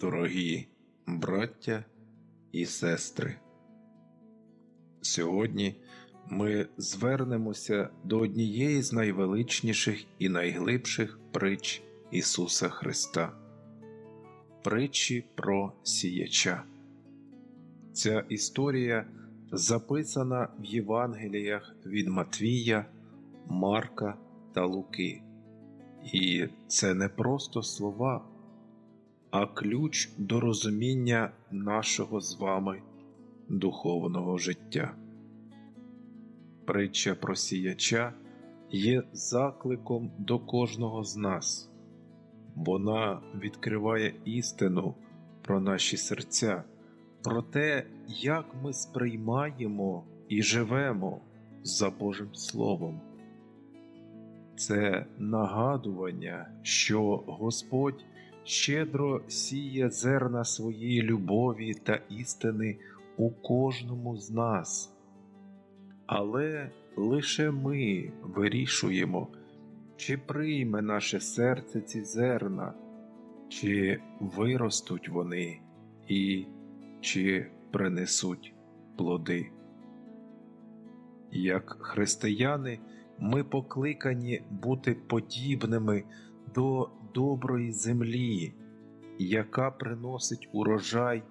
Дорогі браття і сестри, сьогодні ми звернемося до однієї з найвеличніших і найглибших притч Ісуса Христа притчі про сіяча. Ця історія записана в Євангеліях від Матвія, Марка та Луки. І це не просто слова, а ключ до розуміння нашого з вами духовного життя. Притча про сіяча є закликом до кожного з нас. Вона відкриває істину про наші серця, про те, як ми сприймаємо і живемо за Божим Словом. Це нагадування, що Господь щедро сіє зерна своєї любові та істини у кожному з нас. Але лише ми вирішуємо, чи прийме наше серце ці зерна, чи виростуть вони і чи принесуть плоди. Як християни, ми покликані бути подібними до доброї землі, яка приносить урожай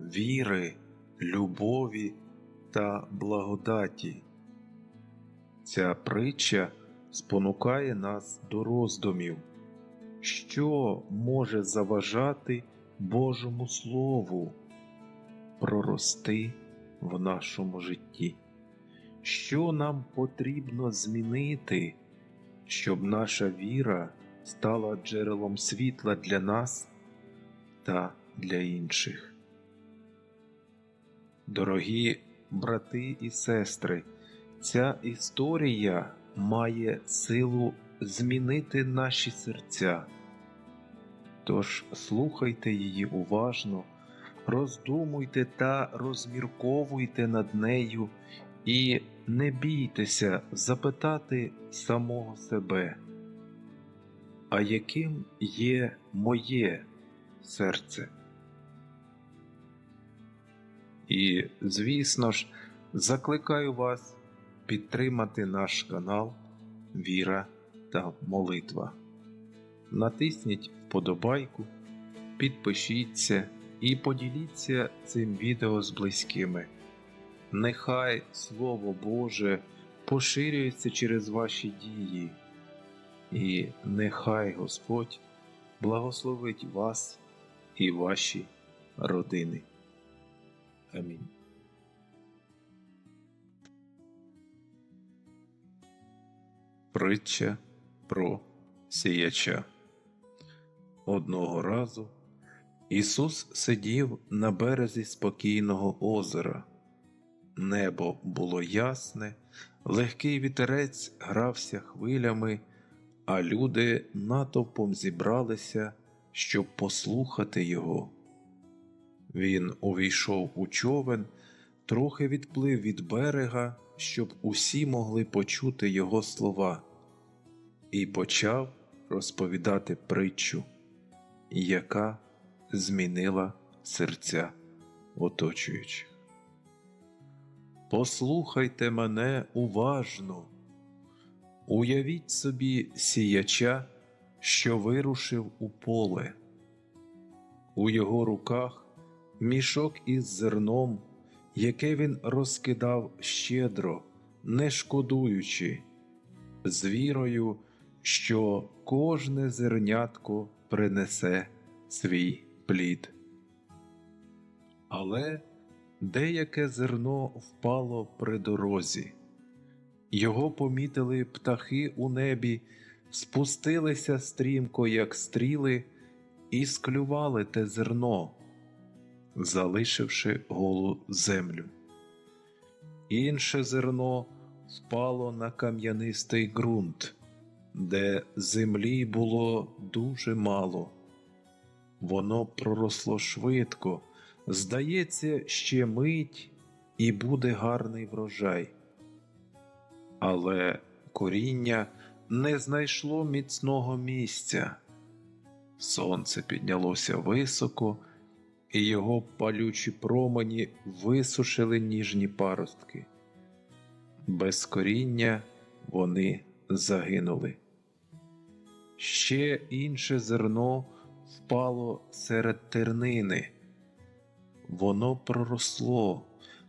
віри, любові та благодаті. Ця притча спонукає нас до роздумів, що може заважати Божому Слову прорости в нашому житті, що нам потрібно змінити, щоб наша віра стала джерелом світла для нас та для інших. Дорогі брати і сестри, ця історія має силу змінити наші серця. Тож слухайте її уважно, роздумуйте та розмірковуйте над нею і не бійтеся запитати самого себе, а яким є моє серце? І, звісно ж, закликаю вас підтримати наш канал Віра та Молитва. Натисніть вподобайку, підпишіться і поділіться цим відео з близькими. Нехай Слово Боже поширюється через ваші дії, і нехай Господь благословить вас і ваші родини. Амінь. Притча про сіяча. Одного разу Ісус сидів на березі спокійного озера. Небо було ясне, легкий вітерець грався хвилями, а люди натовпом зібралися, щоб послухати його. Він увійшов у човен, трохи відплив від берега, щоб усі могли почути його слова, і почав розповідати притчу, яка змінила серця оточуючих. Послухайте мене уважно, уявіть собі сіяча, що вирушив у поле. У його руках мішок із зерном, яке він розкидав щедро, не шкодуючи, з вірою, що кожне зернятко принесе свій плід. Але деяке зерно впало при дорозі, його помітили птахи у небі, спустилися стрімко, як стріли, і склювали те зерно, залишивши голу землю. Інше зерно впало на кам'янистий ґрунт, де землі було дуже мало. Воно проросло швидко, здається, ще мить і буде гарний врожай. Але коріння не знайшло міцного місця. Сонце піднялося високо і його палючі промені висушили ніжні паростки. Без коріння вони загинули. Ще інше зерно впало серед тернини. Воно проросло,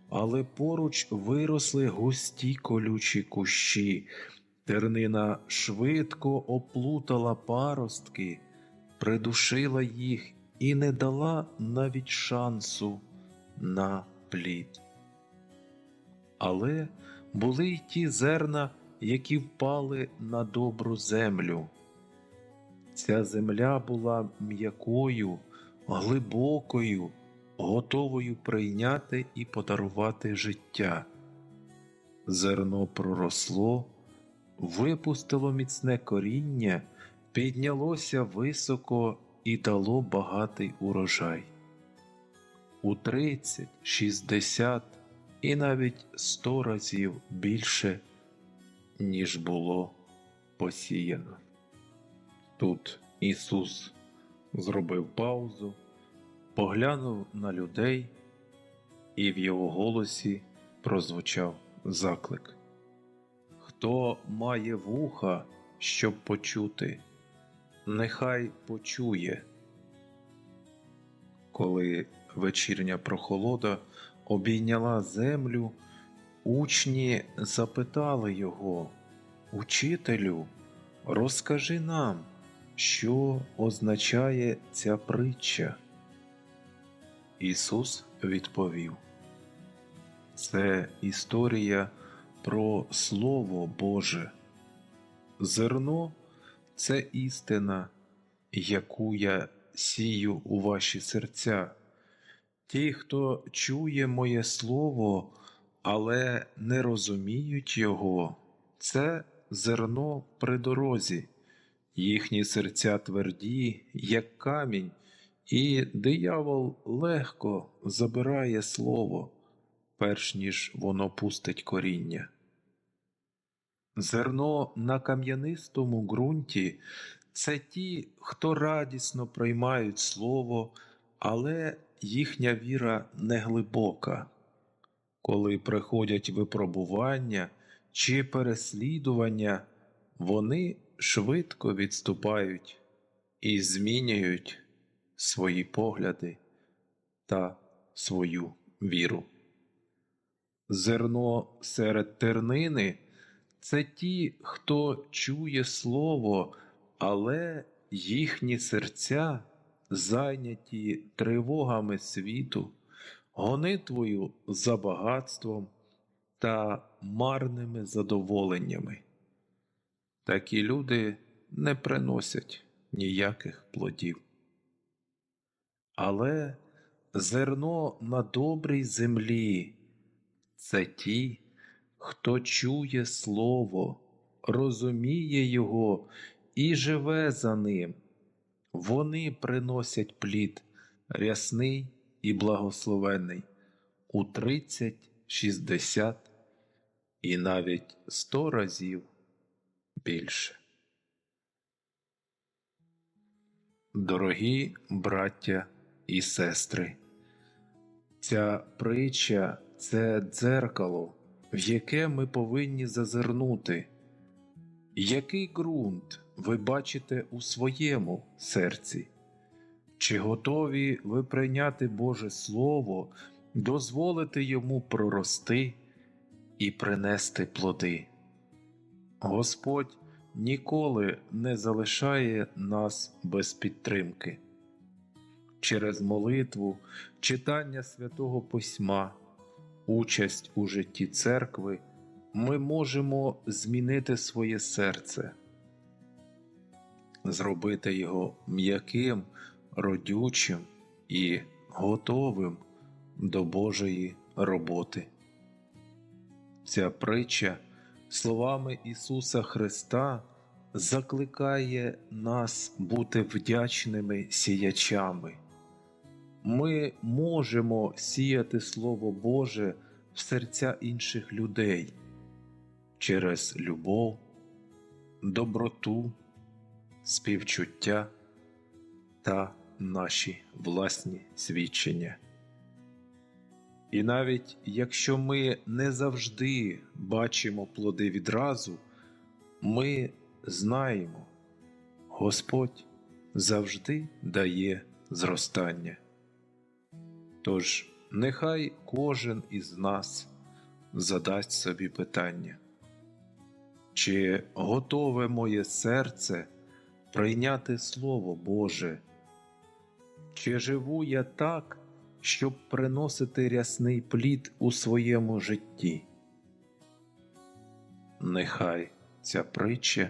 але поруч виросли густі колючі кущі. Тернина швидко оплутала паростки, придушила їх і не дала навіть шансу на плід. Але були й ті зерна, які впали на добру землю. Ця земля була м'якою, глибокою, готовою прийняти і подарувати життя. Зерно проросло, випустило міцне коріння, піднялося високо і дало багатий урожай. У 30, 60 і навіть 100 разів більше, ніж було посіяно. Тут Ісус зробив паузу, поглянув на людей, і в його голосі прозвучав заклик. Хто має вуха, щоб почути, нехай почує. Коли вечірня прохолода обійняла землю, учні запитали його, Учителю, розкажи нам, що означає ця притча. Ісус відповів: Це історія про Слово Боже. Зерно це істина, яку я сію у ваші серця. Ті, хто чує моє слово, але не розуміють його, це зерно при дорозі, їхні серця тверді, як камінь, і диявол легко забирає слово, перш ніж воно пустить коріння. Зерно на кам'янистому ґрунті це ті, хто радісно приймають слово, але їхня віра не глибока. Коли приходять випробування чи переслідування, вони швидко відступають і змінюють свої погляди та свою віру. Зерно серед тернини це ті, хто чує слово, але їхні серця зайняті тривогами світу, гонитвою за багатством та марними задоволеннями. Такі люди не приносять ніяких плодів. Але зерно на добрій землі це ті, хто чує Слово, розуміє його і живе за ним. Вони приносять плід рясний і благословений у 30, 60 і навіть 100 разів більше. Дорогі браття і сестри, ця притча це дзеркало, в яке ми повинні зазирнути. Який ґрунт ви бачите у своєму серці? Чи готові ви прийняти Боже Слово, дозволити йому прорости і принести плоди? Господь ніколи не залишає нас без підтримки. Через молитву, читання святого Письма, участь у житті церкви ми можемо змінити своє серце, зробити його м'яким, родючим і готовим до Божої роботи. Ця притча словами Ісуса Христа закликає нас бути вдячними сіячами. Ми можемо сіяти Слово Боже в серця інших людей через любов, доброту, співчуття та наші власні свідчення. І навіть якщо ми не завжди бачимо плоди відразу, ми знаємо, Господь завжди дає зростання. Тож нехай кожен із нас задасть собі питання, чи готове моє серце прийняти Слово Боже? Чи живу я так, щоб приносити рясний плід у своєму житті? Нехай ця притча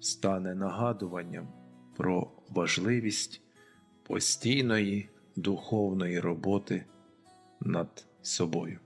стане нагадуванням про важливість постійної духовної роботи над собою.